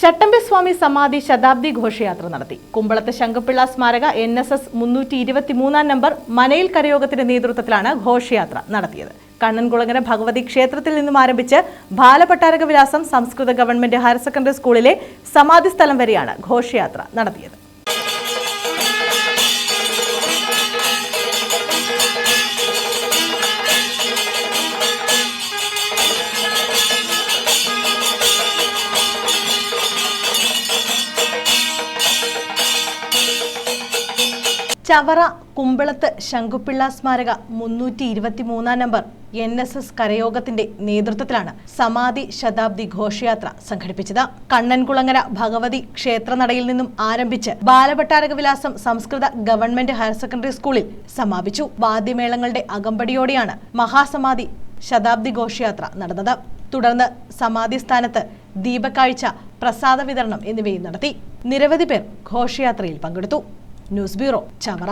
ചട്ടമ്പി സ്വാമി സമാധി ശതാബ്ദി ഘോഷയാത്ര നടത്തി. കുമ്പളത്ത് ശങ്കപ്പിള്ള സ്മാരക എൻ എസ് എസ് മുന്നൂറ്റി ഇരുപത്തിമൂന്നാം നമ്പർ മനയിൽ കരയോഗത്തിന്റെ നേതൃത്വത്തിലാണ് ഘോഷയാത്ര നടത്തിയത്. കണ്ണൻകുളങ്ങര ഭഗവതി ക്ഷേത്രത്തിൽ നിന്നും ആരംഭിച്ച് ബാലപട്ടാരക വിലാസം സംസ്കൃത ഗവൺമെന്റ് ഹയർ സെക്കൻഡറി സ്കൂളിലെ സമാധി സ്ഥലം വരെയാണ് ഘോഷയാത്ര നടത്തിയത്. ചവറ കുമ്പളത്ത് ശങ്കുപിള്ള സ്മാരക മുന്നൂറ്റി ഇരുപത്തി മൂന്നാം നമ്പർ എൻ എസ് എസ് കരയോഗത്തിന്റെ നേതൃത്വത്തിലാണ് സമാധി ശതാബ്ദി ഘോഷയാത്ര സംഘടിപ്പിച്ചത്. കണ്ണൻകുളങ്ങര ഭഗവതി ക്ഷേത്രനടയിൽ നിന്നും ആരംഭിച്ച് ബാലഭട്ടാരക വിലാസം സംസ്കൃത ഗവൺമെന്റ് ഹയർ സെക്കൻഡറി സ്കൂളിൽ സമാപിച്ചു. വാദ്യമേളങ്ങളുടെ അകമ്പടിയോടെയാണ് മഹാസമാധി ശതാബ്ദി ഘോഷയാത്ര നടന്നത്. തുടർന്ന് സമാധി സ്ഥാനത്ത് ദീപക്കാഴ്ച പ്രസാദ വിതരണം എന്നിവയും നടത്തി. നിരവധി പേർ ഘോഷയാത്രയിൽ പങ്കെടുത്തു. News bureau Chavara